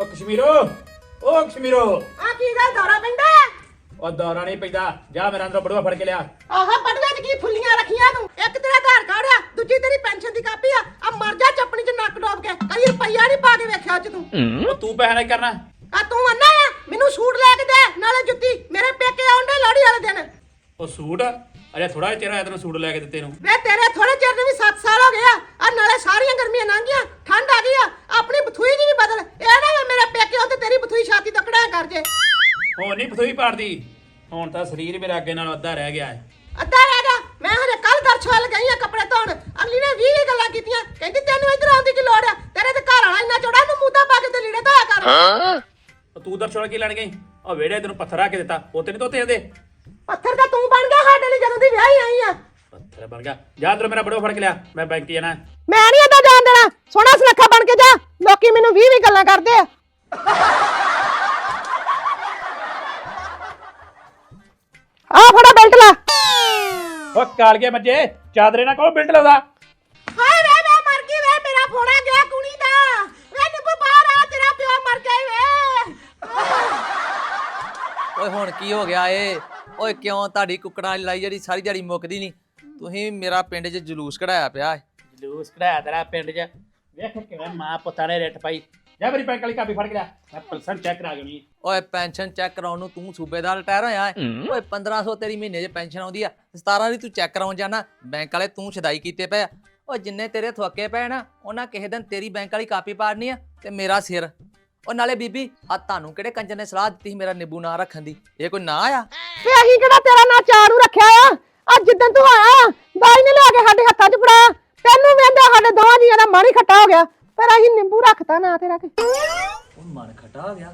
ਓ ਕਸ਼ਮੀਰੋ ਓ ਕਸ਼ਮੀਰੋ। ਆ ਕੀ ਗੱਲ ਦੌਰਾ ਪੈਂਦਾ ਓ ਦੌਰਾ ਨਹੀਂ ਪੈਂਦਾ ਜਾ ਮੇਰਾ ਅੰਦਰੋਂ ਬੜੂਆ ਫੜ ਕੇ ਲਿਆ। ਆਹ ਬੜਵੇ ਚ ਕੀ ਫੁੱਲੀਆਂ ਰੱਖੀਆਂ ਤੂੰ? ਇੱਕ ਤੇਰਾ ਆਧਾਰ ਕਾਰਡ ਆ ਦੂਜੀ ਤੇਰੀ ਪੈਨਸ਼ਨ ਦੀ ਕਾਪੀ ਆ। ਆ ਮਰ ਜਾ ਚੱਪਣੀ ਚ ਨੱਕ ਡੋਬ ਕੇ। ਕਦੀ ਰੁਪਈਆ ਨਹੀਂ ਪਾ ਕੇ ਵੇਖਿਆ ਚ ਤੂੰ। ਓ ਤੂੰ ਪੈਸਾ ਨਹੀਂ ਕਰਨਾ? ਆ ਤੂੰ ਅੰਨਾ ਆ ਮੈਨੂੰ ਸੂਟ ਲੈ ਕੇ ਦੇ ਨਾਲੇ ਜੁੱਤੀ। ਮੇਰੇ ਪੇਕੇ ਆਉਂਦੇ ਲੋਹੜੀ ਵਾਲੇ ਦਿਨ। ਓ ਸੂਟ? ਅਰੇ ਥੋੜਾ ਜਿਹਾ ਹੋਇਆ ਤੈਨੂੰ ਸੂਟ ਲੈ ਕੇ ਦਿੱਤੇ ਨੂੰ। ਵੇ ਤੇਰੇ ਥੋੜੇ ਚਿਰ ਨੂੰ ਵੀ 7 ਸਾਲ ਹੋ ਗਏ ਆ। ਆ ਨਾਲੇ ਸਾਰੀਆਂ ਗਰਮੀਆਂ ਲੰਘ ਗਈਆਂ ਠੰਡ ਆ ਗਈ ਆ। ਆਪਣੀ ਬਥੂਈ ਜੀ ਵੀ ਬਦਲ। ਇਹ ਨਾ ਵੀ ਮੇਰੇ ਪੇਕੇ ਉੱਤੇ ਤੇਰੀ ਬਥੂਈ ਛਾਤੀ ਤੋਂ ਕਢਾ ਕਰ ਜੇ। ਹੁਣ ਨਹੀਂ ਪਥੋਈ ਪਾੜਦੀ। ਹੁਣ ਤਾਂ ਸਰੀਰ ਮੇਰਾ ਅੱਗੇ ਨਾਲ ਅੱਧਾ ਰਹਿ ਗਿਆ ਹੈ। ਅੱਧਾ ਰਹਿ ਗਿਆ। ਮੈਂ ਹਜੇ ਕੱਲ ਦਰਸ਼ਵਾਲ ਗਈ ਆ ਕੱਪੜੇ ਧੋਣ। ਅਗਲੀ ਨੇ 20 20 ਗੱਲਾਂ ਕੀਤੀਆਂ। ਕਹਿੰਦੀ ਤੈਨੂੰ ਇੱਧਰ ਆਉਣ ਦੀ ਕੀ ਲੋੜ ਆ? ਤੇਰੇ ਤੇ ਘਰ ਵਾਲਾ ਇੰਨਾ ਚੌੜਾ ਨੂੰ ਮੂੰਹ ਪਾ ਕੇ ਤੇ ਲੀੜੇ ਧੋਇਆ ਕਰ। ਓ ਤੂੰ ਦਰਸ਼ਨ ਕੀ ਲੈਣ ਗਈ? ਓ ਵੇੜੇ ਤੈਨੂੰ ਪੱਥਰ ਆ ਕੇ ਦਿੱਤਾ। ਉਹ ਤੇ ਨਹੀਂ ਤੋਤੇ ਹੁੰਦੇ ਪੱਥਰ ਤਾਂ ਤੂੰ ਬਣ ਗਿਆ ਸਾਡੇ ਲਈ ਜਦੋਂ ਦੀ ਵਿਆਹੀ ਆਈ ਆ। ਪੱਥਰ ਬਣ ਗਿਆ। ਜਾ ਅੰਦਰੋਂ ਮੇਰਾ ਬੜੂਆ ਫੜ ਕੇ ਲਿਆ ਮੈਂ ਬੈਂਕ ਜਾਣਾ। ਮੈਂ ਨਹੀਂ ਏਦਾਂ ਜਾਣ ਦੇਣਾ। ਸੋਹਣਾ ਸੁਨੱਖਾ ਬਣ ਕੇ ਜਾ। ਲੋਕੀ ਮੈਨੂੰ 20 20 ਗੱਲਾਂ ਕਰਦੇ ਆ। ਆ ਫੜਾ ਬੈਲਟ ਲਾ। ਓ ਕਾਲ ਗਿਆ ਮੱਜੇ ਚਾਦਰੇ ਨਾ ਕੋ ਬਿਲਟ ਲਾਉਂਦਾ? ਹਾਏ ਵੇ ਮੈਂ ਮਰ ਗਈ ਵੇ ਮੇਰਾ ਫੋੜਾ ਗਿਆ ਕੁੜੀ ਦਾ। ਵੇ ਨਿੱਬੂ ਬਾਹਰ ਆ ਤੇਰਾ ਪਿਓ ਮਰ ਗਿਆ ਈ ਵੇ ਓਏ ਹੁਣ ਕੀ ਹੋ ਗਿਆ ਏ? ਓਏ ਕਿਉਂ ਤੁਹਾਡੀ ਕੁੱਕੜਾਂ ਲੜਾਈ ਜਿਹੜੀ ਸਾਰੀ ਦਿਹਾੜੀ ਮੁੱਕਦੀ ਨਹੀਂ? ਤੁਸੀਂ ਮੇਰਾ ਪਿੰਡ 'ਚ ਜਲੂਸ ਕਢਾਇਆ ਪਿਆ। ਜਲੂਸ ਕਢਾਇਆ ਤੇਰਾ ਪਿੰਡ 'ਚ। ਵੇਖ ਕਿਵੇਂ ਮਾਂ ਪੁੱਤਾਂ ਨੇ ਰਿੱਟ ਪਾਈ। ਜਾ ਮੇਰੀ ਬੈਂਕ ਵਾਲੀ ਕਾਪੀ ਫੜ ਕੇ ਲਿਆ। ਮੈਂ ਪਲਸਨ ਚੈੱਕ ਕਰਾ ਜਣੀ ਓਏ ਪੈਨਸ਼ਨ ਚੈੱਕ ਕਰਾਉਣ ਨੂੰ ਤੂੰ ਸੂਬੇਦਾਰ ਰਿਟਾਇਰ ਹੋਇਆ ਏ। ਓਏ 1500 ਤੇਰੀ ਮਹੀਨੇ 'ਚ ਪੈਨਸ਼ਨ ਆਉਂਦੀ ਆ। 17 ਦੀ ਤੂੰ ਚੈੱਕ ਕਰਾਉਣ ਜਾਣਾ। ਬੈਂਕ ਵਾਲੇ ਤੂੰ ਛਦਾਈ ਕੀਤੇ ਪਏ ਆ। ਓ ਜਿੰਨੇ ਤੇਰੇ ਥੁੱਕੇ ਪਏ ਨਾ ਉਹਨਾਂ ਕਿਸੇ ਦਿਨ ਤੇਰੀ ਬੈਂਕ ਵਾਲੀ ਕਾਪੀ ਪਾੜਨੀ ਆ ਤੇ ਮੇਰਾ ਸਿਰ। ਓ ਨਾਲੇ ਬੀਬੀ ਆ ਤੁਹਾਨੂੰ ਕਿਹੜੇ ਕੰਜਰ ਨੇ ਸਲਾਹ ਦਿੱਤੀ ਸੀ ਮੇਰਾ ਨਿੱਬੂ ਨਾਂ ਰੱਖਣ ਦੀ? ਇਹ ਕੋਈ ਨਾਂ ਆ ਵੇ ਅਸੀਂ ਕਿਹੜਾ ਤੇਰਾ ਨਾਂ ਚਾਰੂ ਰੱਖਿਆ ਆ? ਅੱਜ ਜਿੱਦਣ ਤੂੰ ਆਇਆ ਦਾਈ ਨੇ ਲਿਆ ਕੇ ਸਾਡੇ ਹੱਥਾਂ 'ਚ ਫੜਾਇਆ ਤੈਨੂੰ ਵੇਂਦਾ ਸਾਡੇ ਦੋਵਾਂ ਜੀਆਂ ਦਾ ਹੀ ਖੱਟਾ ਹੋ ਗਿਆ। ਫਿਰ ਅਸੀਂ ਨਿੰਬੂ ਰੱਖਤਾ ਨਾ ਤੇਰਾ ਕਿ। ਉਹ ਮਨ ਖਟਾ ਹੋ ਗਿਆ?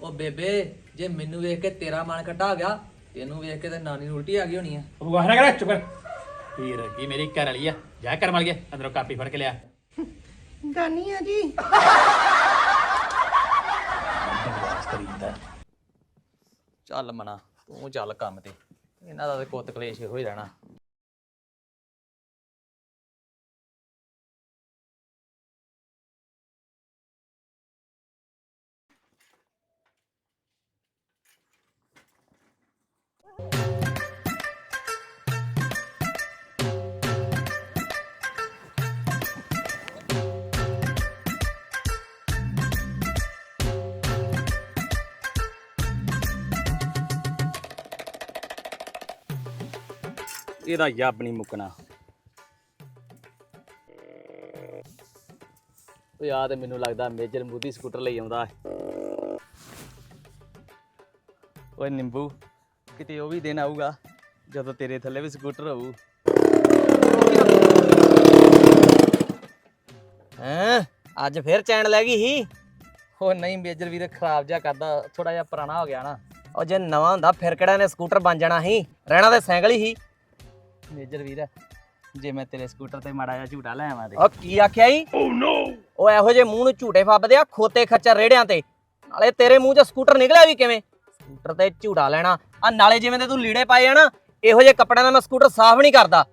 ਉਹ ਬੇਬੇ ਜੇ ਮੈਨੂੰ ਵੇਖ ਕੇ ਤੇਰਾ ਮਨ ਖਟਾ ਹੋ ਗਿਆ ਤੈਨੂੰ ਵੇਖ ਕੇ ਤੇ ਨਾਨੀ ਨੂੰ ਉਲਟੀ ਆ ਗਈ ਹੋਣੀ ਆ। ਬਗਵਾਸ ਨਾ ਕਰ ਚੁੱਪ ਕਰ। ਹੀਰ ਕੀ ਮੇਰੀ ਘਰ ਵਾਲੀ ਆ? ਜਾ ਕਰ ਮਲ ਗਿਆ ਅੰਦਰੋਂ ਕਾਪੀ ਫੜ ਕੇ ਲਿਆ। ਦਾਨੀ ਆ ਜੀ ਬਕਵਾਸ ਕਰੀ ਜਾਂਦਾ ਚੱਲ ਮਨਾ ਤੂੰ ਚੱਲ ਕੰਮ ਤੇ। ਇਹਨਾਂ ਦਾ ਤੇ ਕੁੱਤ ਕਲੇਸ਼ ਹੋ ਹੀ ਰਹਿਣਾ। ਇਹਦਾ ਯੱਬ ਨਹੀਂ ਮੁੱਕਣਾ। ਉਹ ਯਾਰ ਤੇ ਮੈਨੂੰ ਲੱਗਦਾ ਮੇਜਰ ਮੂਦੀ ਸਕੂਟਰ ਲਈ ਆਉਂਦਾ ਹੈ। ਓਏ ਨਿੰਬੂ, ਕਿਤੇ ਉਹ ਵੀ ਦਿਨ ਆਊਗਾ, ਜਦੋਂ ਤੇਰੇ ਥੱਲੇ ਵੀ ਸਕੂਟਰ ਹੋਊ। ਹੈਂ? ਅੱਜ ਫੇਰ ਚੈਨ ਲੈ ਗਈ ਸੀ? ਉਹ ਨਹੀਂ ਮੇਜਰ ਵੀਰ, ਖਰਾਬ ਜਿਹਾ ਕਰਦਾ ਥੋੜਾ ਜਿਹਾ ਪੁਰਾਣਾ ਹੋ ਗਿਆ ਨਾ। ਉਹ ਜੇ ਨਵਾਂ ਹੁੰਦਾ, ਫਿਰ ਕਿਹੜਾ ਨੇ ਸਕੂਟਰ ਬਣ ਜਾਣਾ ਸੀ? ਰਹਿਣਾ ਤੇ ਸਾਈਕਲ ਹੀ ਮੇਜਰ ਵੀਰ ਜੇ ਮੈਂ ਤੇਰੇ ਸਕੂਟਰ ਤੇ ਮਾੜਾ ਜਿਹਾ ਝੂਟਾ ਲੈ ਆਵਾਂ ਤੇ। ਉਹ ਕੀ ਆਖਿਆ ਈ? ਓ ਨੋ ਉਹ ਇਹੋ ਜੇ ਮੂੰਹ ਨੂੰ ਝੂਟੇ ਫੱਬਦੇ ਆ ਖੋਤੇ ਖੱਚਰ ਰੇੜਿਆਂ ਤੇ। ਨਾਲੇ ਤੇਰੇ ਮੂੰਹ 'ਚ ਸਕੂਟਰ ਨਿਕਲਿਆ ਵੀ ਕਿਵੇਂ? ਸਕੂਟਰ ਤੇ ਝੂਟਾ ਲੈਣਾ। ਆ ਨਾਲੇ ਜਿਵੇਂ ਦੇ ਤੂੰ ਲੀੜੇ ਪਾਏ ਆ ਨਾ ਇਹੋ ਜੇ ਕੱਪੜਿਆਂ ਦਾ ਮੈਂ ਸਕੂਟਰ ਸਾਫ਼ ਨਹੀਂ ਕਰਦਾ।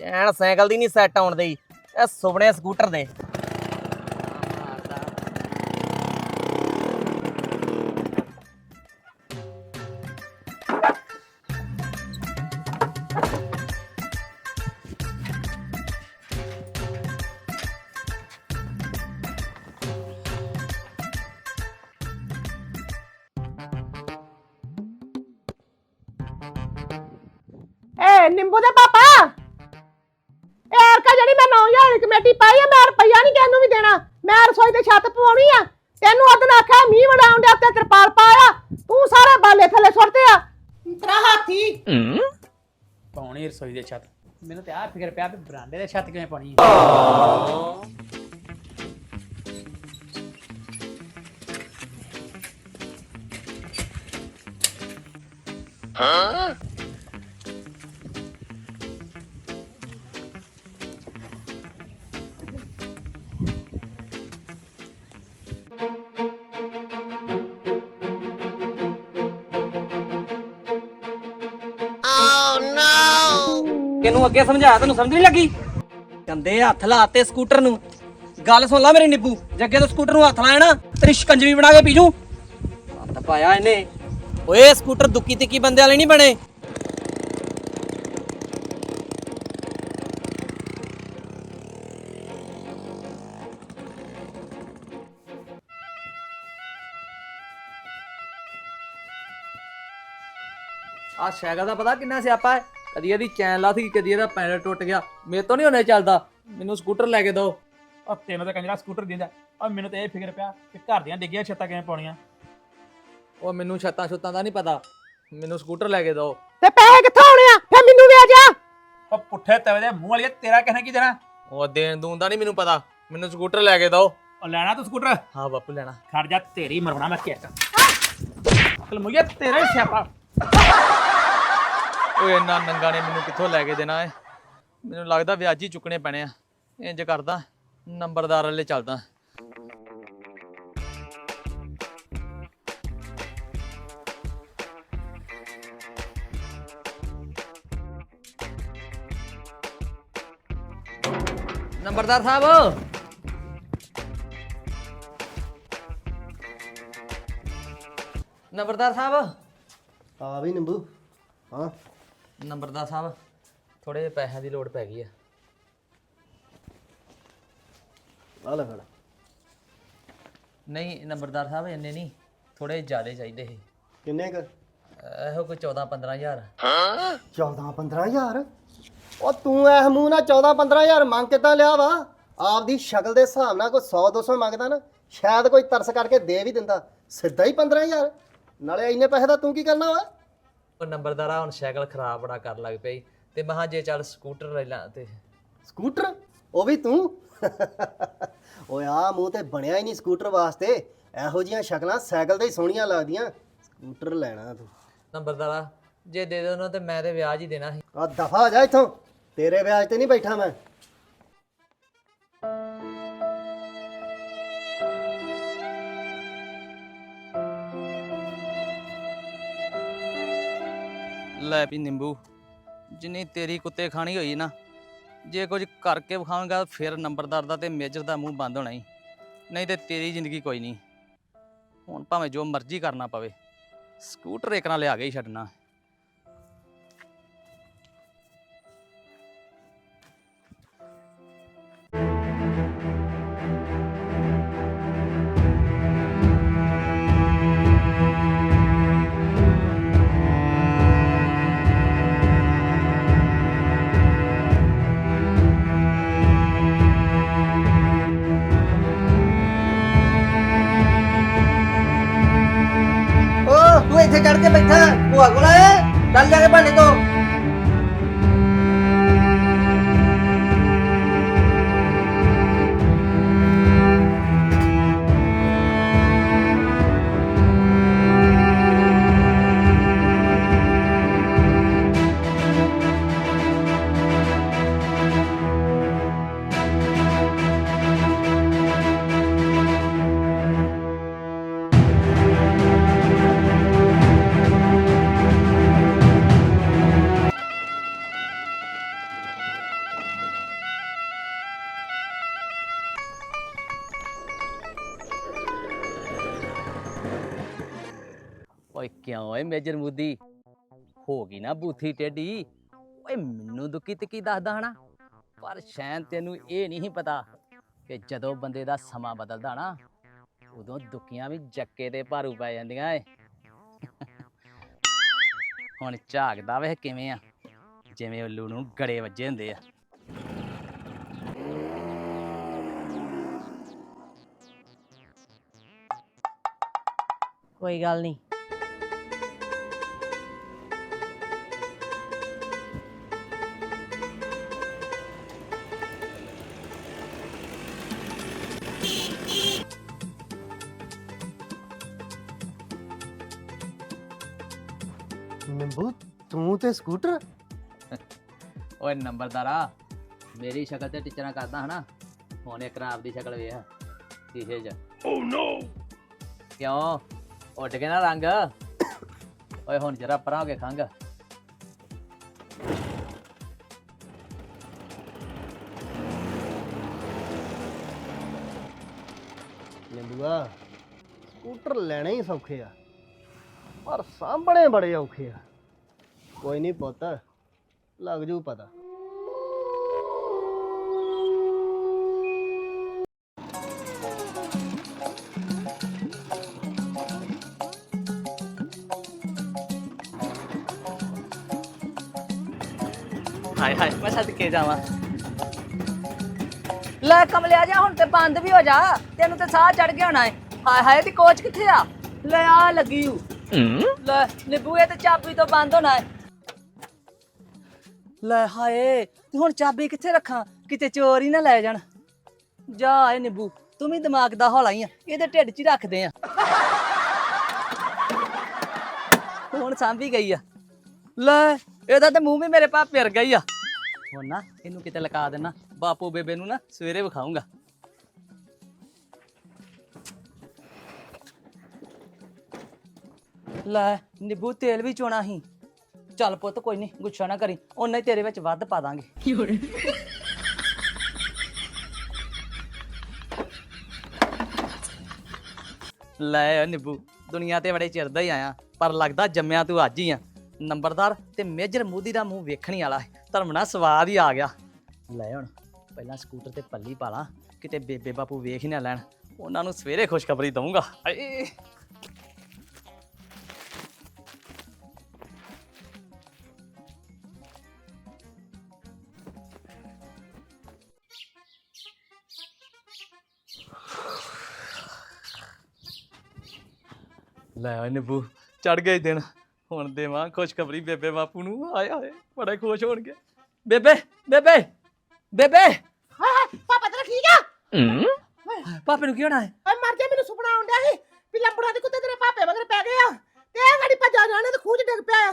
ਚੈਨ ਸਾਈਕਲ ਦੀ ਨਹੀਂ ਸੈੱਟ ਆਉਣ ਦੇਈ ਇਹ ਸੁਪਨੇ ਸਕੂਟਰ ਦੇ। ਨਿੰਬੂ ਦੇ ਪਾਪਾ। ਇਹ ਅਰਕਾ ਜਿਹੜੀ ਮੈਂ 9000 ਦੀ ਕਮੇਟੀ ਪਾਈ ਆ ਮੈਂ ਰੁਪਈਆ ਨਹੀਂ ਕਿਹਨੂੰ ਵੀ ਦੇਣਾ। ਮੈਂ ਰਸੋਈ ਤੇ ਛੱਤ ਪਵਾਉਣੀ ਆ। ਤੈਨੂੰ ਉਹਦਨ ਆਖਿਆ ਮੀਂਹ ਵੜਾਉਣ ਦੇ ਉੱਤੇ ਤਰਪਾਲ ਪਾਇਆ। ਤੂੰ ਸਾਰੇ ਬਾਲੇ ਥੱਲੇ ਸੁੱਟਦੇ ਆ। ਤੇਰਾ ਹਾਥੀ। ਪਾਉਣੀ ਰਸੋਈ ਦੇ ਛੱਤ। ਮੈਨੂੰ ਤੇ ਆ ਫਿਕਰ ਪਿਆ ਵੀ ਬਰਾਂਡੇ ਦੇ ਛੱਤ ਕਿਵੇਂ ਪਾਉਣੀ ਹੈ ਤੈਨੂੰ ਅੱਗੇ ਸਮਝਾਇਆ ਤੈਨੂੰ ਸਮਝ ਨਹੀਂ ਲੱਗੀ? ਕੰਦੇ ਹੱਥ ਲਾਤੇ ਸਕੂਟਰ ਨੂੰ। ਗੱਲ ਸੁਣ ਲੈ ਮੇਰੇ ਨਿੱਬੂ ਜੱਗੇ ਤੋਂ ਸਕੂਟਰ ਨੂੰ ਹੱਥ ਲਾਇਆ ਨਾ, ਤੇਰੀ ਸ਼ਿਕੰਜਵੀ ਬਣਾ ਕੇ ਪੀਜੂ ਹੱਥ ਪਾਇਆ ਇਹਨੇ। ਓਏ, ਸਕੂਟਰ ਦੁੱਕੀ ਤਿੱਕੀ ਬੰਦੇ ਵਾਲੇ ਨਹੀਂ ਬਣੇ। ਆ ਸਾਈਕਲ ਦਾ ਪਤਾ ਕਿੰਨਾ ਸਿਆਪਾ ਹੈ? ਕਦੀ ਇਹਦੀ ਚੈਨ ਲੱਥ ਗਈ ਕਦੀ ਇਹਦਾ ਪੈਡਲ ਟੁੱਟ ਗਿਆ। ਮੇਰੇ ਤੋਂ ਨਹੀਂ ਹੁਣੇ ਚੱਲਦਾ। ਮੈਨੂੰ ਸਕੂਟਰ ਲੈ ਕੇ ਦਿਓ। ਉਹ ਤੈਨੂੰ ਤਾਂ ਕੰਜਰਾ ਸਕੂਟਰ ਦਿੰਦਾ। ਔਰ ਮੈਨੂੰ ਤਾਂ ਇਹ ਫਿਕਰ ਪਿਆ ਕਿ ਘਰ ਦੀਆਂ ਡਿੱਗੀਆਂ ਛੱਤਾਂ ਕਿਵੇਂ ਪਾਉਣੀਆਂ। ਉਹ ਮੈਨੂੰ ਛੱਤਾਂ ਛੁੱਤਾਂ ਦਾ ਨਹੀਂ ਪਤਾ। ਮੈਨੂੰ ਸਕੂਟਰ ਲੈ ਕੇ ਦਿਓ। ਤੇ ਪੈਸੇ ਕਿੱਥੋਂ ਆਉਣੇ ਆ? ਫੇ ਮੈਨੂੰ ਵੇਚ ਆ ਉਹ ਪੁੱਠੇ ਤਵੇ ਦੇ ਮੂੰਹ ਵਾਲੀਏ ਤੇਰਾ ਕਹਿਣਾ ਕੀ ਦੇਣਾ? ਉਹ ਦੇਣ ਦੂਣ ਦਾ ਨਹੀਂ ਮੈਨੂੰ ਪਤਾ। ਮੈਨੂੰ ਸਕੂਟਰ ਲੈ ਕੇ ਦਿਓ। ਉਹ ਲੈਣਾ ਤੂੰ ਸਕੂਟਰ? ਹਾਂ ਬਾਪੂ ਲੈਣਾ। ਖੜ ਜਾ ਤੇਰੀ ਮਰਵਾਣਾ ਮੈਂ ਕਿਹਾ ਅਕਲ ਮੁਈਆ ਤੇਰੇ ਸਿਆਪਾ। ਓਏ, ਇੰਨਾ ਨੰਗਾ ਨੇ ਮੈਨੂੰ ਕਿੱਥੋਂ ਲੈ ਕੇ ਦੇਣਾ ਏ? ਮੈਨੂੰ ਲੱਗਦਾ ਵਿਆਜ ਹੀ ਚੁੱਕਣੇ ਪੈਣੇ ਆ। ਇੰਜ ਕਰਦਾ, ਨੰਬਰਦਾਰ ਵਾਲੇ ਚੱਲਦਾ। ਨੰਬਰਦਾਰ ਸਾਹਿਬ! ਨੰਬਰਦਾਰ ਸਾਹਿਬ! ਆ ਵੀ ਨਿੰਬੂ। ਹਾਂ। ਨੰਬਰਦਾਰ ਸਾਹਿਬ ਥੋੜੇ ਜਿਹੇ ਪੈਸਿਆਂ ਦੀ ਲੋੜ ਪੈ ਗਈ ਆ। ਆ ਲੈ ਫੜ। ਨਹੀਂ ਨੰਬਰਦਾਰ ਸਾਹਿਬ ਇੰਨੇ ਨਹੀਂ ਥੋੜੇ ਜ਼ਿਆਦੇ ਚਾਹੀਦੇ ਸੀ। ਕਿੰਨੇ ਕ? ਇਹੋ ਕੋਈ 14 15000 14 15000 ਉਹ ਤੂੰ ਐ ਮੂੰਹ ਨਾਲ 14 15000 ਮੰਗ ਕਿੱਦਾਂ ਲਿਆ ਵਾ। ਆਪਦੀ ਸ਼ਕਲ ਦੇ ਹਿਸਾਬ ਨਾਲ ਕੋਈ 100 200 ਮੰਗਦਾ ਨਾ ਸ਼ਾਇਦ ਕੋਈ ਤਰਸ ਕਰਕੇ ਦੇ ਵੀ ਦਿੰਦਾ। ਸਿੱਧਾ ਹੀ 15000 ਨਾਲੇ ਇੰਨੇ ਪੈਸੇ ਦਾ ਤੂੰ ਕੀ ਕਰਨਾ ਵਾ? ਉਹ ਨੰਬਰਦਾਰਾ ਹੁਣ ਸਾਈਕਲ ਖਰਾਬ ਬੜਾ ਕਰਨ ਲੱਗ ਪਈ ਤੇ ਮਹਾ ਜੇ ਚੱਲ ਸਕੂਟਰ ਲੈ ਲਾਂ ਤੇ। ਸਕੂਟਰ? ਉਹ ਵੀ ਤੂੰ? ਓਏ ਆ ਮੂੰਹ ਤੇ ਬਣਿਆ ਹੀ ਨਹੀਂ ਸਕੂਟਰ ਵਾਸਤੇ। ਇਹੋ ਜੀਆਂ ਸ਼ਕਲਾਂ ਸਾਈਕਲ ਤੇ ਹੀ ਸੋਹਣੀਆਂ ਲੱਗਦੀਆਂ। ਸਕੂਟਰ ਲੈਣਾ ਤੂੰ। ਨੰਬਰਦਾਰਾ ਜੇ ਦੇ ਦੋ ਤੇ ਮੈਂ ਤੇ ਵਿਆਜ ਹੀ ਦੇਣਾ ਸੀ। ਆ ਦਫਾ ਹੋ ਜਾ ਇੱਥੋਂ। ਤੇਰੇ ਵਿਆਜ ਤੇ ਨਹੀਂ ਬੈਠਾ ਮੈਂ। ਲੈ ਵੀ ਨਿੰਬੂ। ਜਿੰਨੀ ਤੇਰੀ ਕੁੱਤੇ ਖਾਣੀ ਹੋਈ ਨਾ, ਜੇ ਕੁਝ ਕਰਕੇ ਵਿਖਾਵਾਂਗਾ ਫਿਰ ਨੰਬਰਦਾਰ ਦਾ ਤੇ ਮੇਜਰ ਦਾ ਮੂੰਹ ਬੰਦ ਹੋਣਾ ਹੀ ਨਹੀਂ ਤੇ ਤੇਰੀ ਜ਼ਿੰਦਗੀ ਕੋਈ ਨਹੀਂ। ਹੁਣ ਭਾਵੇਂ ਜੋ ਮਰਜ਼ੀ ਕਰਨਾ ਪਵੇ। ਸਕੂਟਰ ਇੱਕ ਨਾਲ ਲਿਆ ਕੇ ਹੀ ਛੱਡਣਾ। ਕੇ ਬੈਠਾ ਭੂਆ ਕੋਲ ਆਇਆ ਚੱਲ ਜਾ ਕੇ ਭਾਂਡੇ ਤੋਂ ਓਏ ਮੇਜਰ ਮੁੱਦੀ, ਹੋ ਗਈ ਨਾ ਬੂਥੀ ਟੇਢੀ। ਓਏ ਮੈਨੂੰ ਦੁੱਕੀ ਤਿੱਕੀ ਦੱਸਦਾ ਹਨਾ। ਪਰ ਸ਼ੈਨ ਤੈਨੂੰ ਇਹ ਨਹੀਂ ਪਤਾ ਕਿ ਜਦੋਂ ਬੰਦੇ ਦਾ ਸਮਾਂ ਬਦਲਦਾ ਨਾ, ਉਦੋਂ ਦੁੱਕੀਆਂ ਵੀ ਜੱਕੇ ਤੇ ਭਾਰੂ ਪੈ ਜਾਂਦੀਆਂ ਏ। ਹੁਣ ਝਾਕਦਾ ਵੇ ਕਿਵੇਂ ਆ? ਜਿਵੇਂ ਉੱਲੂ ਨੂੰ ਗੜੇ ਵੱਜੇ ਹੁੰਦੇ ਆ। ਕੋਈ ਗੱਲ ਨਹੀਂ। ਤੂੰ ਤੇ ਸਕੂਟਰ? ਓਏ ਨੰਬਰਦਾਰਾ ਮੇਰੀ ਸ਼ਕਲ ਤੇ ਟੀਚਰਾਂ ਕਰਦਾ ਹਨਾ। ਹੁਣ ਇੱਕ ਰਾਤ ਦੀ ਸ਼ਕਲ ਵੇਖ ਸ਼ੀਸ਼ੇ 'ਚ। ਓ ਨੋ! ਕਿਉਂ? ਉੱਡ ਗਿਆ ਨਾ ਰੰਗ। ਓਏ ਹੁਣ ਜਰਾ ਪਰਾਂ ਹੋ ਕੇ ਖੰਗ ਨਿੰਬੂਆ ਸਕੂਟਰ ਲੈਣੇ ਹੀ ਸੌਖੇ ਆ ਪਰ ਸਾਂਭਣੇ ਬੜੇ ਔਖੇ ਆ। ਕੋਈ ਨਹੀਂ ਪੁੱਤ ਲੱਗ ਜੂ ਪਤਾ। ਹਾਏ ਹਾਏ ਮੈਂ ਛੱਡ ਕੇ ਜਾਵਾਂ। ਲੈ ਕਮਲਿਆ ਜਾ ਹੁਣ ਤੇ ਬੰਦ ਵੀ ਹੋ ਜਾ। ਤੈਨੂੰ ਤੇ ਸਾਹ ਚੜ ਗਿਆ ਹੋਣਾ ਏ। ਹਾਏ ਹਾਏ ਦੀ ਕੋਚ ਕਿੱਥੇ ਆ? ਲੈ ਆ ਲੱਗੀ ਹੂ? ਲੈ ਨਿਬੂਏ ਤੇ ਚਾਬੀ ਤੋਂ ਬੰਦ ਹੋਣਾ ਏ। ਲੈ ਹਾਏ, ਤੇ ਹੁਣ ਚਾਬੀ ਕਿੱਥੇ ਰੱਖਾਂ? ਕਿਤੇ ਚੋਰ ਹੀ ਨਾ ਲੈ ਜਾਣ। ਜਾ ਏ ਨਿਬੂ, ਤੂੰ ਵੀ ਦਿਮਾਗ ਦਾ ਹੌਲਾ ਹੀ ਆ, ਇਹਦੇ ਢਿੱਡ 'ਚ ਹੀ ਰੱਖਦੇ ਆ। ਹੁਣ ਸਾਂਭੀ ਗਈ ਆ। ਲੈ, ਇਹਦਾ ਤੇ ਮੂੰਹ ਵੀ ਮੇਰੇ ਪਾਪੇ ਵਰਗਾ ਹੀ ਆ। ਹੁਣ ਨਾ ਇਹਨੂੰ ਕਿਤੇ ਲਗਾ ਦੇਣਾ, ਬਾਪੂ ਬੇਬੇ ਨੂੰ ਨਾ ਸਵੇਰੇ ਵਿਖਾਉਂਗਾ ਲੈ, ਨਿੰਬੂ ਤੇਲ ਵੀ ਚੋਣਾ ਸੀ। ਚੱਲ ਪੁੱਤ ਕੋਈ ਨਹੀਂ ਗੁੱਸਾ ਨਾ ਕਰੀ। ਉਹਨੇ ਤੇਰੇ ਵਿੱਚ ਵੱਧ ਪਾ ਦਾਂਗੇ। ਲੈ ਨਿੰਬੂ ਦੁਨੀਆ ਤੇ ਬੜੇ ਚਿਰ ਦਾ ਹੀ ਆਇਆ। ਪਰ ਲੱਗਦਾ ਜੰਮਿਆ ਤੂੰ ਅੱਜ ਹੀ ਆ। ਨੰਬਰਦਾਰ ਤੇ ਮੇਜਰ ਮੋਦੀ ਦਾ ਮੂੰਹ ਵੇਖਣੀ ਵਾਲਾ ਹੈ। ਧਰਮਣਾ ਸਵਾਦ ਹੀ ਆ ਗਿਆ। ਲੈ ਹੁਣ ਪਹਿਲਾਂ ਸਕੂਟਰ ਤੇ ਪੱਲੀ ਪਾ ਲਾਂ। ਕਿਤੇ ਬੇਬੇ ਬਾਪੂ ਵੇਖ ਹੀ ਨਾ ਲੈਣ। ਉਹਨਾਂ ਨੂੰ ਸਵੇਰੇ ਖੁਸ਼ਖਬਰੀ ਦਊਂਗਾ। ਆਏ ਲੈ ਓਏ ਨਿੱਬੂ ਚੜ ਗਏ ਦਿਨ। ਹੁਣ ਦੇਵਾਂ ਖੁਸ਼ਖਬਰੀ ਬੇਬੇ ਬਾਪੂ ਨੂੰ। ਆਏ ਹਾਏ ਬੜੇ ਖੁਸ਼ ਹੋਣਗੇ। ਬੇਬੇ ਬੇਬੇ ਬੇਬੇ। ਹਾਏ ਹਾਏ ਪਾਪਾ ਤੇਰਾ ਠੀਕ ਆ? ਪਾਪੇ ਨੂੰ ਕੀ ਹੋਣਾ ਹੈ? ਓਏ ਮਰ ਜਾ ਮੈਨੂੰ ਸੁਪਨਾ ਆਉਂਦਾ ਸੀ ਵੀ ਲੰਬੜਾ ਦੇ ਕੁੱਤੇ ਤੇਰੇ ਪਾਪੇ ਮਗਰ ਪੈ ਗਏ ਆ। ਤੇ ਇਹ ਗਾੜੀ ਭੱਜਾ ਜਾਣੇ ਤੇ ਖੂਜ ਡਿੱਗ ਪਿਆ ਆ।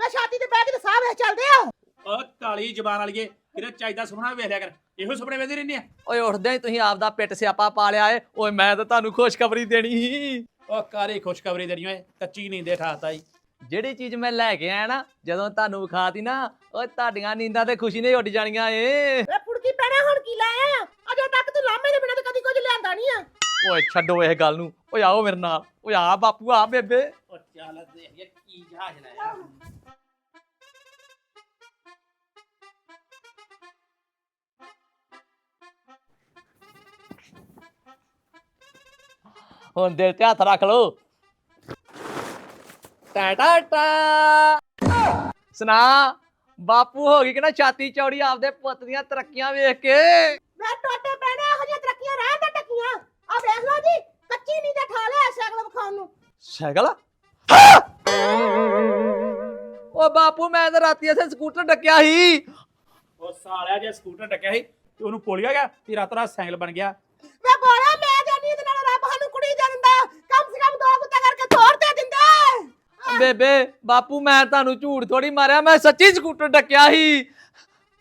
ਮੈਂ ਛਾਤੀ ਤੇ ਬਹਿ ਕੇ ਤੇ ਸਾਹ ਵੇਖ ਚੱਲਦੇ ਆ। ਓ ਕਾਲੀ ਜ਼ਬਾਨ ਵਾਲੀਏ ਕਿਤੇ ਚਾਹੀਦਾ ਸੁਪਨਾ ਵੇਖ ਲਿਆ ਕਰ। ਇਹੋ ਸੁਪਨੇ ਵੇਂਦੇ ਰਹਿੰਦੇ ਆ। ਓਏ ਉੱਠਦੇ ਹੀ ਤੁਸੀਂ ਆਪ ਦਾ ਪਿੱਟ ਸਿਆਪਾ ਪਾ ਲਿਆ ਏ। ਓਏ ਮੈਂ ਤਾਂ ਤੁਹਾਨੂੰ ਖੁਸ਼ਖਬਰੀ ਦੇਣੀ ਸੀ। ਓ ਕਾਰੀ ਖੁਸ਼ਖਬਰੀ ਦੇਣੀ ਓਏ? ਕੱਚੀ ਨੀਂਦੇ ਠਾਤਾ ਈ ਜਿਹੜੀ ਚੀਜ਼ ਮੈਂ ਲੈ ਕੇ ਆਇਆ ਨਾ ਜਦੋਂ ਤੁਹਾਨੂੰ ਵਿਖਾਤੀ ਨਾ ਓਏ ਤੁਹਾਡੀਆਂ ਨੀਂਦਾਂ ਤੇ ਖੁਸ਼ੀ ਨੇ ਉੱਡ ਜਾਣੀਆਂ ਏ। ਵੇ ਫੁੜਕੀ ਪੈਣਾ ਹੁਣ ਕੀ ਲੈ ਆਇਆ? ਅਜੇ ਤੱਕ ਤੂੰ ਲਾਮੇ ਦੇ ਬਿਨਾਂ ਤੇ ਕਦੀ ਕੁਝ ਲਿਆਂਦਾ ਨਹੀਂ ਆ। ਓਏ ਛੱਡੋ ਇਹ ਗੱਲ ਨੂੰ। ਓਏ ਆਓ ਮੇਰੇ ਨਾਲ। ਓਏ ਆ ਬਾਪੂ ਆ ਬੇਬੇ। ਓ ਚੱਲ ਦੇਖੀਏ ਕੀ ਜਹਾਜ਼ ਲਾਇਆ ਹੁਣ ਦਿਲ ਤੇ ਹੱਥ ਰੱਖ ਲੋ ਟਾ ਟਾ ਟਾ ਸੁਣਾ ਬਾਪੂ ਹੋ ਗਈ ਕਿ ਨਾ ਛਾਤੀ ਚੌੜੀ ਆਪਦੇ ਪੁੱਤ ਦੀਆਂ ਤਰੱਕੀਆਂ ਵੇਖ ਕੇ? ਮੈਂ ਟੋਟੇ ਪੈਣੇ ਇਹੋ ਜਿਹੀਆਂ ਤਰੱਕੀਆਂ ਰਹਿਣ ਦਾ ਟੱਕੀਆਂ। ਆ ਵੇਖ ਲਓ ਜੀ ਕੱਚੀ ਨਹੀਂ ਤੇ ਠਾ ਲਿਆ ਸਾਈਕਲ ਵਿਖਾਉਣ ਨੂੰ। ਸਾਈਕਲ ਓ ਬਾਪੂ ਮੈਂ ਤਾਂ ਰਾਤੀ ਇੱਥੇ ਸਕੂਟਰ ਡੱਕਿਆ ਸੀ। ਓ ਸਾਲਿਆ ਜੇ ਸਕੂਟਰ ਡੱਕਿਆ ਸੀ ਤੇ ਉਹਨੂੰ ਪੋਲੀਆ ਗਿਆ ਤੇ ਰਾਤ ਰਾਤ ਸਾਈਕਲ ਬਣ ਗਿਆ। ਵੇ ਬੋਲਾ ਮੈਂ ਜਾਨੀ ਇਹਦੇ ਨਾਲ ਰੱਬ ਸਾਨੂੰ ਕੁੜੀ ਦੇ ਦਿੰਦਾ ਕਮ ਸੇ ਕਮ ਦੋ ਕੁੱਤੇ ਕਰਕੇ ਤੋੜ ਤੇ ਦਿੰਦਾ ਬੇਬੇ ਬਾਪੂ ਮੈਂ ਤੁਹਾਨੂੰ ਝੂਠ ਥੋੜੀ ਮਾਰਿਆ ਮੈਂ ਸੱਚੀ ਸਕੂਟਰ ਡੱਕਿਆ ਸੀ।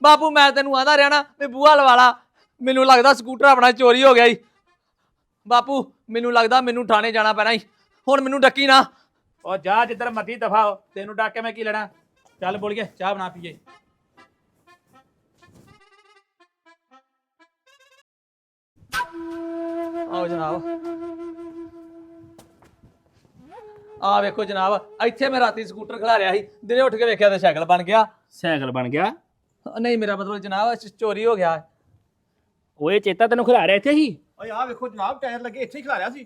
ਬਾਪੂ ਮੈਂ ਤੈਨੂੰ ਆਦਾ ਰਹਿਣਾ ਤੇ ਬੂਹਾ ਲਵਾਲਾ। ਮੈਨੂੰ ਲੱਗਦਾ ਸਕੂਟਰ ਆਪਣਾ ਚੋਰੀ ਹੋ ਗਿਆ ਈ। ਬਾਪੂ ਮੈਨੂੰ ਲੱਗਦਾ ਮੈਨੂੰ ਥਾਣੇ ਜਾਣਾ ਪੈਣਾ ਈ। ਹੁਣ ਮੈਨੂੰ ਡੱਕੀ ਨਾ। ਓ ਜਾ ਜਿੱਧਰ ਮਰਦੀ ਦਫਾ ਹੋ ਤੈਨੂੰ ਡੱਕ ਕੇ ਮੈਂ ਕੀ ਲੈਣਾ? ਚੱਲ ਬੋਲੀਏ ਚਾਹ ਬਣਾ ਪੀਏ। ਆਓ ਜਨਾਬ। ਆ ਵੇਖੋ ਜਨਾਬ ਇੱਥੇ ਮੈਂ ਰਾਤੀ ਸਕੂਟਰ ਖੜਾ ਰਿਆ ਸੀ ਦਿਨੇ ਉੱਠ ਕੇ ਵੇਖਿਆ ਤੇ ਸਾਈਕਲ ਬਣ ਗਿਆ। ਸਾਈਕਲ ਬਣ ਗਿਆ? ਨਹੀਂ ਮੇਰਾ ਮਤਲਬ ਜਨਾਬ ਇਹ ਚੋਰੀ ਹੋ ਗਿਆ। ਓਏ ਚੇਤਾ ਤੈਨੂੰ ਖਿਲਾ ਰਿਹਾ ਇੱਥੇ ਹੀ? ਓਏ ਆ ਵੇਖੋ ਜਨਾਬ ਟਾਇਰ ਲੱਗੇ ਇੱਥੇ ਹੀ ਖਿਲਾਰਿਆ ਸੀ।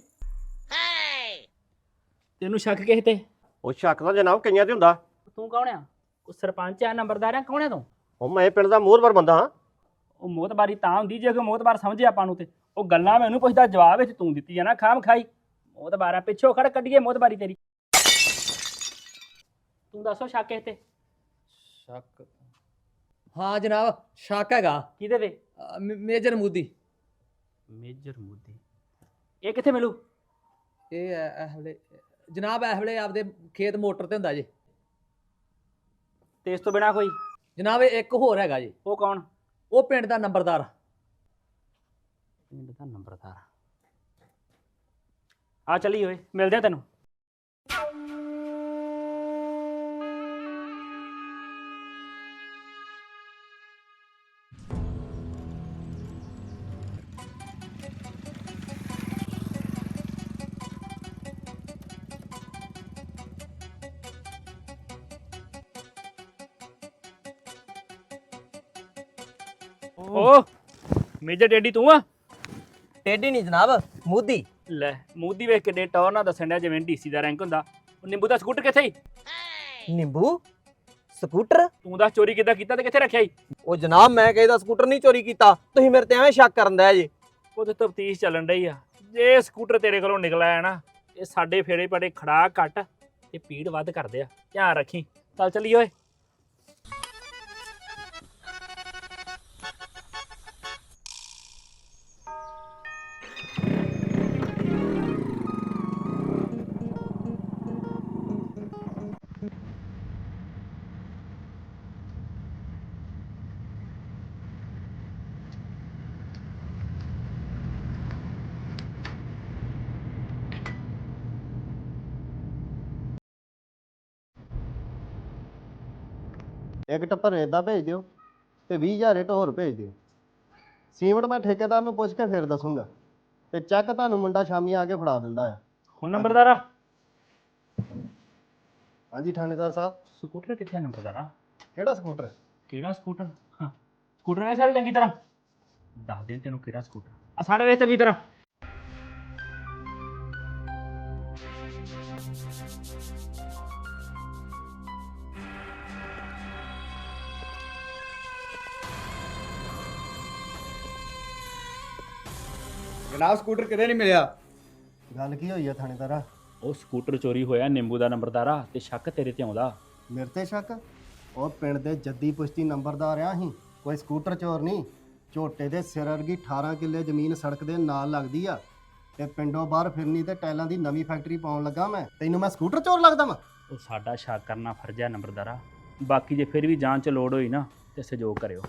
ਤੈਨੂੰ ਸ਼ੱਕ ਕਿਸੇ ਤੇ? ਉਹ ਸ਼ੱਕ ਤਾਂ ਜਨਾਬ ਕਈਆਂ ਤੇ ਹੁੰਦਾ। ਤੂੰ ਕੌਣ ਆ? ਉਹ ਸਰਪੰਚ ਆ ਨੰਬਰਦਾਰ ਆ ਕੌਣ ਆ ਤੂੰ? ਉਹ ਮੈਂ ਪਿੰਡ ਦਾ ਮੋਹਰਵਰ ਬੰਦਾ ਹਾਂ। ਉਹ ਮੋਤਬਾਰੀ ਤਾਂ ਹੁੰਦੀ ਜੇ ਕੋਈ ਮੋਤਬਾਰ ਸਮਝੇ ਆਪਾਂ ਨੂੰ ਤੇ। ਉਹ ਗੱਲਾਂ ਮੈਨੂੰ ਪੁੱਛਦਾ ਜਵਾਬ ਵਿੱਚ ਤੂੰ ਦਿੱਤੀ ਆ ਨਾ ਖਾਮ ਖਾਈ। ਮੋਤਬਾਰਾ ਪਿੱਛੋਂ ਖੜ ਕੱਢੀਏ ਮੋਤਬਾਰੀ ਤੇਰੀ। ਤੂੰ ਦੱਸੋ ਸ਼ੱਕ ਕਿਸ ਤੇ ਸ਼ੱਕ? ਹਾਂ ਜਨਾਬ ਸ਼ੱਕ ਹੈਗਾ। ਕਿਹਦੇ ਤੇ? ਅ, ਮੇ- ਮੇਜਰ ਮੋਦੀ। ਮੇਜਰ ਮੋਦੀ? ਇਹ ਕਿੱਥੇ ਮਿਲੂ? ਇਹ ਐ- ਇਹ ਵੇਲੇ ਜਨਾਬ ਇਹ ਵੇਲੇ ਆਪਦੇ ਖੇਤ ਮੋਟਰ ਤੇ ਹੁੰਦਾ ਜੀ। ਤੇ ਇਸ ਤੋਂ ਬਿਨਾ ਕੋਈ? ਜਨਾਬ ਇਹ ਇੱਕ ਹੋਰ ਹੈਗਾ ਜੀ। ਉਹ ਕੌਣ? ਉਹ ਪਿੰਡ ਦਾ ਨੰਬਰਦਾਰ। ਪਿੰਡ ਦਾ ਨੰਬਰਦਾਰ। ਆ ਚੱਲੀ ਓਏ ਮਿਲਦੇ ਆ ਤੈਨੂੰ। ਓ ਮੇਜਰ ਡੈਡੀ ਤੂੰ ਆ? ਟੇਢੀ ਨਹੀਂ ਜਨਾਬ ਮੋਦੀ। ਲੈ ਮੂਦੀ ਵੇਖ ਕੇ ਡੇ ਟੌਰ ਨਾ ਦੱਸਣ ਡਿਆ ਜਿਵੇਂ ਡੀਸੀ ਦਾ ਰੈਂਕ ਹੁੰਦਾ। ਉਹ ਨਿੰਬੂ ਦਾ ਸਕੂਟਰ ਕਿੱਥੇ ਈ ਨਿੰਬੂ? ਸਕੂਟਰ? ਤੂੰ ਦੱਸ ਚੋਰੀ ਕਿੱਦਾਂ ਕੀਤਾ ਤੇ ਕਿੱਥੇ ਰੱਖਿਆ ਈ ਉਹ ਜਨਾਬ ਮੈਂ ਕਿਸੇ ਦਾ ਸਕੂਟਰ ਨਹੀਂ ਚੋਰੀ ਕੀਤਾ। ਤੁਸੀਂ ਮੇਰੇ ਤੇ ਐਵੇਂ ਸ਼ੱਕ ਕਰਨ ਦਾ ਜੀ। ਉਹਦੇ ਤਫਤੀਸ਼ ਚੱਲਣ ਡਈ ਆ। ਜੇ ਸਕੂਟਰ ਤੇਰੇ ਕੋਲੋਂ ਨਿਕਲ ਆਇਆ ਨਾ ਇਹ ਸਾਡੇ ਫੇਰੇ ਪੜੇ ਖੜਾ ਘੱਟ ਤੇ ਪੀੜ ਵੱਧ ਕਰਦੇ ਆ। ਧਿਆਨ ਰੱਖੀ। ਚੱਲ ਚੱਲੀ ਓਏ। ਇੱਕ ਟੱਪਰ ਏਦਾਂ ਭੇਜ ਦਿਓ ਤੇ 20000 ਰੇਟ ਹੋਰ ਭੇਜ ਦਿਓ। ਸੀਮਟ ਮੈਂ ਠੇਕੇਦਾਰ ਨੂੰ ਪੁੱਛ ਕੇ ਫਿਰ ਦੱਸੂਗਾ ਤੇ ਚੱਕ ਤੁਹਾਨੂੰ ਮੁੰਡਾ ਸ਼ਾਮੀ ਆ ਕੇ ਫੜਾ ਦਿੰਦਾ ਆ। ਹੁਣ ਨੰਬਰਦਾਰਾ ਹਾਂਜੀ ਥਾਣੇਦਾਰ ਸਾਹਿਬ। ਸਕੂਟਰ ਕਿੱਥੇ ਆ ਨੰਬਰਦਾਰਾ ਕਿਹੜਾ ਸਕੂਟਰ? ਕਿਹੜਾ ਸਕੂਟਰ? ਹਾਂ। ਸਕੂਟਰ ਨੇ ਸਾਰੇ ਚੰਗੀ ਤਰ੍ਹਾਂ। ਦੱਸ ਦੇ ਤੈਨੂੰ ਕਿਹੜਾ ਸਕੂਟਰ। ਆ ਸਾਡੇ ਵੇਚ ਚੰਗੀ ਤਰ੍ਹਾਂ ਜਨਾਬ ਸਕੂਟਰ ਕਿਤੇ ਨਹੀਂ ਮਿਲਿਆ। ਗੱਲ ਕੀ ਹੋਈ ਆ ਥਾਣੇਦਾਰਾ ਉਹ ਸਕੂਟਰ ਚੋਰੀ ਹੋਇਆ ਨਿੰਬੂ ਦਾ ਨੰਬਰਦਾਰਾ ਤੇ ਸ਼ੱਕ ਤੇਰੇ ਤੇ ਆਉਂਦਾ। ਮੇਰੇ ਤੇ ਸ਼ੱਕ? ਉਹ ਪਿੰਡ ਦੇ ਜੱਦੀ ਪੁਸ਼ਤੀ ਨੰਬਰਦਾਰ ਆ ਅਸੀਂ ਕੋਈ ਸਕੂਟਰ ਚੋਰ ਨਹੀਂ। ਝੋਟੇ ਦੇ ਸਿਰ ਵਰਗੀ 18 ਕਿੱਲੇ ਜ਼ਮੀਨ ਸੜਕ ਦੇ ਨਾਲ ਲੱਗਦੀ ਆ। ਤੇ ਪਿੰਡੋਂ ਬਾਹਰ ਫਿਰਨੀ ਤੇ ਟਾਈਲਾਂ ਦੀ ਨਵੀਂ ਫੈਕਟਰੀ ਪਾਉਣ ਲੱਗਾ ਮੈਂ। ਤੈਨੂੰ ਮੈਂ ਸਕੂਟਰ ਚੋਰ ਲੱਗਦਾ ਵਾਂ? ਉਹ ਸਾਡਾ ਸ਼ੱਕ ਕਰਨਾ ਫਰਜ਼ ਹੈ ਨੰਬਰਦਾਰਾ। ਬਾਕੀ ਜੇ ਫਿਰ ਵੀ ਜਾਂਚ ਲੋੜ ਹੋਈ ਨਾ ਤੇ ਸਹਿਯੋਗ ਕਰਿਓ।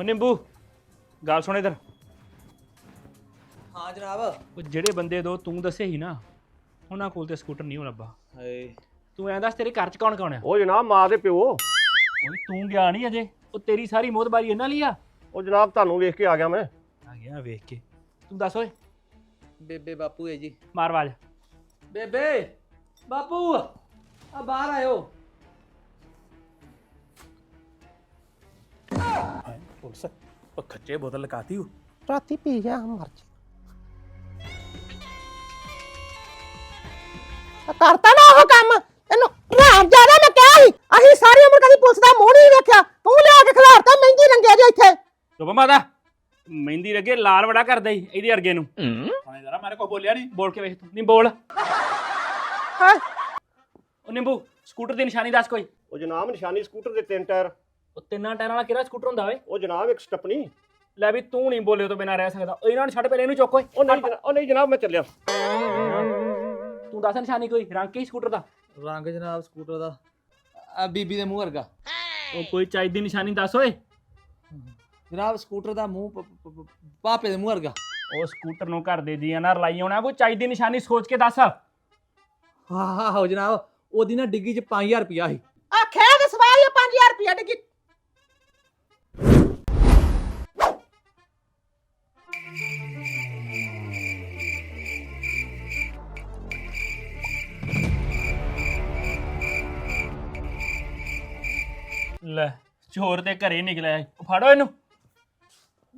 ਉਹ ਨਿੰਬੂ ਗੱਲ ਸੁਣ ਇਧਰ। ਹਾਂ ਜਨਾਬ। ਉਹ ਜਿਹੜੇ ਬੰਦੇ ਦੋ ਤੂੰ ਦੱਸੇ ਸੀ ਨਾ ਉਹਨਾਂ ਕੋਲ ਤੇ ਸਕੂਟਰ ਨਹੀਂ ਹੋ ਲੱਭਾ। ਹਾਏ। ਤੂੰ ਐਂ ਦੱਸ ਤੇਰੇ ਘਰ ਚ ਕੌਣ ਕੌਣ ਆ? ਉਹ ਜਨਾਬ ਮਾਂ ਦੇ ਪਿਓ। ਓਏ ਤੂੰ ਗਿਆ ਨਹੀਂ ਅਜੇ। ਉਹ ਤੇਰੀ ਸਾਰੀ ਮੋਤਬਾਰੀ ਇਹਨਾਂ ਲਈ ਆ? ਉਹ ਜਨਾਬ ਤੁਹਾਨੂੰ ਵੇਖ ਕੇ ਆ ਗਿਆ ਮੈਂ। ਆ ਗਿਆ ਵੇਖ ਕੇ। ਤੂੰ ਦੱਸ ਓਏ। ਬੇਬੇ ਬਾਪੂ ਹੈ ਜੀ। ਮਾਰ ਆਵਾਜ਼। ਬੇਬੇ ਬਾਪੂ ਆ ਬਾਹਰ ਆਇਓ। ਪੁਲਿਸ। ਉਹ ਖੱਚੇ ਬੋਤਲ ਲਗਾਤੀ ਹੂੰ ਰਾਤੀ ਪੀ ਗਿਆ ਮਰ ਜਾ। ਆ ਕਰਤਾ ਨਾ ਉਹ ਕੰਮ। ਤੈਨੂੰ ਰਾਮ ਜ਼ਿਆਦਾ ਮੈਂ ਕਿਹਾ ਸੀ। ਅਸੀਂ ਸਾਰੀ ਉਮਰ ਕਦੀ ਪੁਲਿਸ ਦਾ ਮੂੰਹ ਨਹੀਂ ਵੇਖਿਆ। ਤੂੰ ਲਿਆ ਕੇ ਖਿਲਾਰਤਾ ਮਹਿੰਗੀ ਰੰਗਿਆ ਜੋ ਇੱਥੇ। ਚੁੱਪ ਮਾਤਾ। ਮਹਿੰਦੀ ਲੱਗੇ ਲਾਲ ਬੜਾ ਕਰਦਾ ਈ ਇਹਦੇ ਅਰਗੇ ਨੂੰ। ਹੁਣੇ ਜ਼ਰਾ ਮਾਰੇ ਕੋ ਬੋਲਿਆ ਨਹੀਂ ਬੋਲ ਕੇ ਵੇਖ ਤੂੰ। ਨਹੀਂ ਬੋਲ। ਹਾਂ। ਉਹ ਨਿੰਬੂ ਸਕੂਟਰ ਦੀ ਨਿਸ਼ਾਨੀ ਦੱਸ ਕੋਈ। ਉਹ ਜਨਾਬ ਨਿਸ਼ਾਨੀ ਸਕੂਟਰ ਦੇ ਤਿੰਨ ਟਾਇਰ। ਉਹ ਤਿੰਨਾਂ ਟਾਇਰਾਂ ਵਾਲਾ ਕਿਹੜਾ ਸਕੂਟਰ ਹੁੰਦਾ ਓਏ? ਉਹ ਜਨਾਬ ਇੱਕ ਸਟੱਪਨੀ ਲੈ ਵੀ ਤੂੰ ਨਹੀਂ ਬੋਲੇ ਤੋਂ ਬਿਨਾ ਰਹਿ ਸਕਦਾ। ਇਹਨਾਂ ਨੂੰ ਛੱਡ ਪਹਿਲੇ ਇਹਨੂੰ ਚੁੱਕ ਓਏ। ਉਹ ਨਹੀਂ ਜਨਾਬ ਉਹ ਨਹੀਂ ਜਨਾਬ ਮੈਂ ਚੱਲਿਆ। ਤੂੰ ਦੱਸ ਨਿਸ਼ਾਨੀ ਕੋਈ ਰੰਗ ਕੀ ਸਕੂਟਰ ਦਾ? ਰੰਗ ਜਨਾਬ ਸਕੂਟਰ ਦਾ। ਆ ਬੀਬੀ ਦੇ ਮੂੰਹ ਵਰਗਾ। ਉਹ ਕੋਈ ਚਾਈ ਦੀ ਨਿਸ਼ਾਨੀ ਦੱਸ ਓਏ। ਜਨਾਬ ਸਕੂਟਰ ਦਾ ਮੂੰਹ ਪ- ਪ- ਪ- ਪਾਪੇ ਦੇ ਮੂੰਹ ਵਰਗਾ। ਉਹ ਸਕੂਟਰ ਨੂੰ ਘਰ ਦੇ ਜੀਆਂ ਨਾਲ ਰਲਾਈ ਆਉਣਾ ਕੋਈ ਚਾਈ ਦੀ ਨਿਸ਼ਾਨੀ ਸੋਚ ਕੇ ਦੱਸ। ਹਾਂ ਹਾਂ ਹੋ ਜਨਾਬ ਉਹਦੀ ਨਾ ਡਿੱਗੀ ਚ 5000 ਰੁਪਿਆ ਸੀ। ਆ ਖੇਡ ਸਵਾਈ 5000 ਰੁਪਇਆ ਡਿੱਗੀ। ਲੈ ਚੋਰ ਤੇ ਘਰੇ ਨਿਕਲਿਆ ਫੜੋ ਇਹਨੂੰ।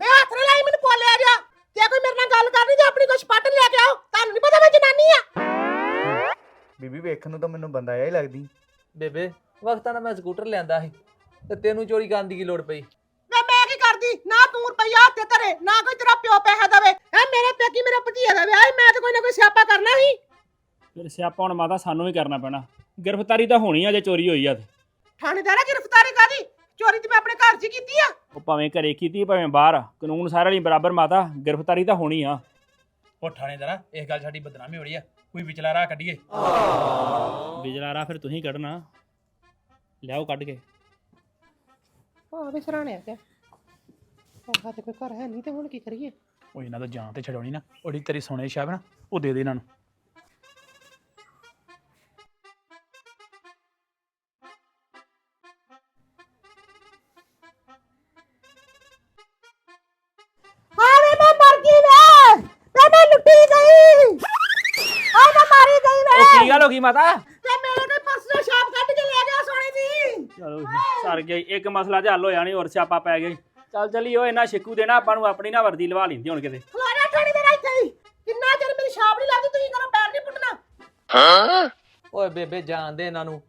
ਬੇ ਹੱਥ ਨਾਲ ਲਾਈ ਮੈਨੂੰ ਬੋਲਿਆ ਜਾ ਜੇ ਕੋਈ ਮੇਰੇ ਨਾਲ ਗੱਲ ਕਰਨੀ ਤੇ ਆਪਣੀ ਕੁਛ ਪੱਟ ਲੈ ਕੇ ਆਓ ਤੁਹਾਨੂੰ ਨਹੀਂ ਪਤਾ ਮੈਂ ਜਨਾਨੀ ਆ। ਬੀਬੀ ਵੇਖਣ ਨੂੰ ਤਾਂ ਮੈਨੂੰ ਬੰਦਾ ਹੀ ਲੱਗਦੀ। ਬੇਬੇ ਵਕਤਾਂ ਨਾਲ ਮੈਂ ਸਕੂਟਰ ਲਿਆਂਦਾ ਸੀ ਤੇ ਤੈਨੂੰ ਚੋਰੀ ਕਰਨ ਦੀ ਕੀ ਲੋੜ ਪਈ? ਵੇ ਮੈਂ ਕੀ ਕਰਦੀ? ਨਾ ਤੂੰ ਰੁਪਈਆ ਹੱਥੇ ਧਰੇ ਨਾ ਕੋਈ ਤੇਰਾ ਪਿਓ ਪੈਸਾ ਦਵੇ। ਐ ਮੇਰੇ ਪੇਕੀ ਮੇਰੇ ਭਤੀਜੇ ਦਾ ਵਿਆਹ ਈ, ਮੈਂ ਤਾਂ ਕੋਈ ਨਾ ਕੋਈ ਸਿਆਪਾ ਕਰਨਾ ਸੀ। ਫਿਰ ਸਿਆਪਾ ਹੁਣ ਮਾਤਾ ਸਾਨੂੰ ਵੀ ਕਰਨਾ ਪੈਣਾ। ਗ੍ਰਿਫਤਾਰੀ ਤਾਂ ਹੋਣੀ ਆ ਜੇ ਚੋਰੀ ਹੋਈ ਆ ਤੇ। ਥਾਣੇਦਾਰਾ ਗ੍ਰਿਫਤਾਰੀ ਕਾਦੀ ਚੋਰੀ ਤੇ ਮੈਂ ਆਪਣੇ ਘਰ 'ਚ ਹੀ ਕੀਤੀ ਆ। ਉਹ ਭਾਵੇਂ ਘਰੇ ਕੀਤੀ ਭਾਵੇਂ ਬਾਹਰ। ਕਾਨੂੰਨ ਸਾਰਿਆਂ ਲਈ ਬਰਾਬਰ ਮਾਤਾ ਗ੍ਰਿਫਤਾਰੀ ਤਾਂ ਹੋਣੀ ਆ। ਉਹ ਥਾਣੇਦਾਰਾ ਇਸ ਗੱਲ ਸਾਡੀ ਬਦਨਾਮੀ ਹੋ ਰਹੀ ਆ। ਕੋਈ ਵਿਚਲਾ ਰਾਹ ਕੱਢੀਏ। ਵਿਚਲਾ ਰਾਹ ਫਿਰ ਤੁਸੀਂ ਕੱਢਣਾ। ਲਿਆਓ ਕੱਢ ਕੇ। ਆ ਵੀ ਸਰਾਣੇ ਆ ਕੇ ਪੈਸਾ ਤੇ ਕੋਈ ਘਰ ਹੈ ਨਹੀਂ ਤੇ ਹੁਣ ਕੀ ਕਰੀਏ? ਉਹ ਇਹਨਾਂ ਦਾ ਜਾਨ ਤੇ ਛਡਾਉਣੀ ਨਾ। ਉਹਦੀ ਤੇਰੀ ਸੋਨੇ ਦੀ ਸ਼ਾਬ ਨਾ ਉਹ ਦੇ ਦੇ ਇਹਨਾਂ ਨੂੰ। ਗੱਲ ਹੋ ਗਈ ਮਾਤਾ? ਤੇ ਮੇਰੇ ਕੋਈ ਪਰਸ ਦਾ ਛਾਪ ਕੱਢ ਕੇ ਲੈ ਗਿਆ ਸੋਨੇ ਦੀ। ਚਲੋ ਜੀ, ਸਰ ਗਿਆ ਜੀ। ਇੱਕ ਮਸਲਾ ਤੇ ਹੱਲ ਹੋਇਆ ਨਹੀਂ ਹੋਰ ਸਿਆਪਾ ਪੈ ਗਿਆ ਜੀ। ਚੱਲ ਚੱਲੀ ਓਏ ਇਹਨਾਂ ਛਿੱਕੂ ਦੇਣਾ ਆਪਾਂ ਨੂੰ ਆਪਣੀ ਨਾ ਵਰਦੀ ਲਵਾ ਲੈਂਦੀ ਹੁਣ ਕਿਤੇ ਖਲੋਣਾ ਠਾਣੀ ਦੇ ਇੱਥੇ ਹੀ। ਕਿੰਨਾ ਚਿਰ ਮੇਰੀ ਛਾਪ ਨਹੀਂ ਲੱਗਦੀ ਤੁਸੀਂ ਕਰੋ ਪੈਰ ਨਹੀਂ ਪੁੱਟਣਾ। ਓਏ ਬੇਬੇ ਜਾਣਦੇ ਇਹਨਾਂ ਨੂੰ।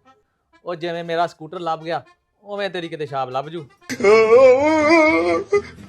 ਉਹ ਜਿਵੇਂ ਮੇਰਾ ਸਕੂਟਰ ਲੱਭ ਗਿਆ ਉਵੇਂ ਤੇਰੀ ਕਿਤੇ ਛਾਪ ਲੱਭ ਜੂ।